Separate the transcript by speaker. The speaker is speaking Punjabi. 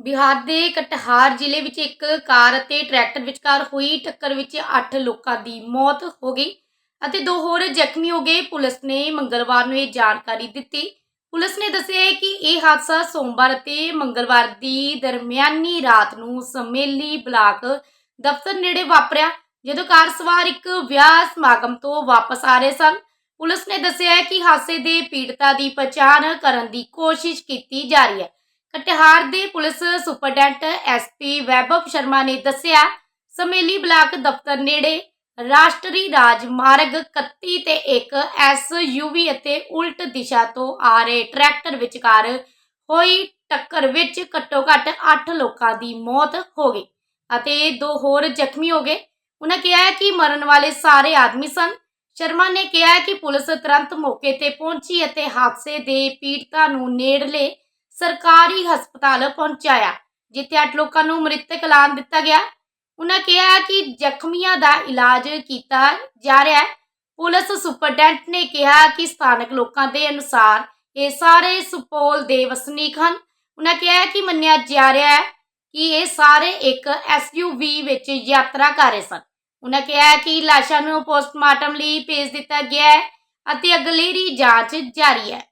Speaker 1: ਬਿਹਾਰ ਦੇ ਕਟਿਹਾਰ ਜ਼ਿਲ੍ਹੇ ਵਿੱਚ ਇੱਕ ਕਾਰ ਅਤੇ ਟਰੈਕਟਰ ਵਿਚਕਾਰ ਹੋਈ ਟੱਕਰ ਵਿੱਚ 8 ਲੋਕਾਂ ਦੀ ਮੌਤ ਹੋ ਗਈ ਅਤੇ ਦੋ ਹੋਰ ਜ਼ਖਮੀ ਹੋ ਗਏ। ਪੁਲਿਸ ਨੇ ਮੰਗਲਵਾਰ ਨੂੰ ਇਹ ਜਾਣਕਾਰੀ ਦਿੱਤੀ। ਪੁਲਿਸ ਨੇ ਦੱਸਿਆ ਹੈ ਕਿ ਇਹ ਹਾਦਸਾ ਸੋਮਵਾਰ ਅਤੇ ਮੰਗਲਵਾਰ ਦੀ ਦਰਮਿਆਨੀ ਰਾਤ ਨੂੰ ਸਮੇਲੀ ਬਲਾਕ ਦਫ਼ਤਰ ਨੇੜੇ ਵਾਪਰਿਆ, ਜਦੋਂ ਕਾਰ ਸਵਾਰ ਇੱਕ ਵਿਆਹ ਸਮਾਗਮ ਤੋਂ ਵਾਪਸ ਆ ਰਹੇ ਸਨ। ਪੁਲਿਸ ਨੇ ਦੱਸਿਆ ਹੈ ਕਿ ਹਾਦਸੇ ਦੇ ਪੀੜਤਾ ਦੀ ਪਛਾਣ ਕਰਨ ਦੀ ਕੋਸ਼ਿਸ਼ ਕੀਤੀ ਜਾ ਰਹੀ ਹੈ। ਕਟਿਹਾਰ ਦੇ police superintendent SP Vaibhav Sharma ਨੇ ਦੱਸਿਆ, ਸਮੇਲੀ ਬਲਾਕ ਦਫ਼ਤਰ ਨੇੜੇ ਰਾਸ਼ਟਰੀ ਰਾਜ ਮਾਰਗ 31 ਤੇ ਇੱਕ ਐਸਯੂਵੀ ਅਤੇ ਉਲਟ ਦਿਸ਼ਾ ਤੋਂ ਆ ਰਹੇ ਟਰੈਕਟਰ ਵਿਚਕਾਰ ਹੋਈ ਟੱਕਰ ਵਿੱਚ ਘੱਟੋ-ਘੱਟ 8 ਲੋਕਾਂ ਦੀ ਮੌਤ ਹੋ ਗਈ ਅਤੇ ਦੋ ਹੋਰ ਜ਼ਖਮੀ ਹੋ ਗਏ। ਉਹਨਾਂ ਕਿਹਾ ਕਿ ਮਰਨ ਵਾਲੇ ਸਾਰੇ ਆਦਮੀ ਸਨ। ਸ਼ਰਮਾ ਨੇ ਕਿਹਾ ਕਿ ਪੁਲਿਸ ਤੁਰੰਤ ਮੌਕੇ ਤੇ ਪਹੁੰਚੀ ਅਤੇ ਹਾਦਸੇ ਦੇ ਪੀੜਤਾਂ ਨੂੰ ਨੇੜਲੇ ਸਰਕਾਰੀ ਹਸਪਤਾਲ ਪਹੁੰਚਾਇਆ, ਜਿੱਥੇ 8 ਲੋਕਾਂ ਨੂੰ ਮ੍ਰਿਤਕ ਐਲਾਨ ਦਿੱਤਾ ਗਿਆ। ਉਹਨਾਂ ਕਿਹਾ ਕਿ ਜ਼ਖਮੀਆਂ ਦਾ ਇਲਾਜ ਕੀਤਾ ਜਾ ਰਿਹਾ ਹੈ। ਪੁਲਿਸ ਸੁਪਰਡੈਂਟ ਨੇ ਕਿਹਾ ਕਿ ਸਥਾਨਕ ਲੋਕਾਂ ਦੇ ਅਨੁਸਾਰ ਇਹ ਸਾਰੇ ਸੁਪੋਲ ਦੇ ਵਸਨੀਕ ਹਨ। ਉਹਨਾਂ ਕਿਹਾ ਕਿ ਮੰਨਿਆ ਜਾ ਰਿਹਾ ਹੈ ਕਿ ਇਹ ਸਾਰੇ ਇੱਕ ਐਸਯੂਵੀ ਵਿੱਚ ਯਾਤਰਾ ਕਰ ਰਹੇ ਸਨ। ਉਹਨਾਂ ਕਿਹਾ ਕਿ ਲਾਸ਼ਾਂ ਨੂੰ ਪੋਸਟਮਾਰਟਮ ਲਈ ਭੇਜ ਦਿੱਤਾ ਗਿਆ ਹੈ ਅਤੇ ਅਗਲੇਰੀ ਜਾਂਚ ਜਾਰੀ ਹੈ।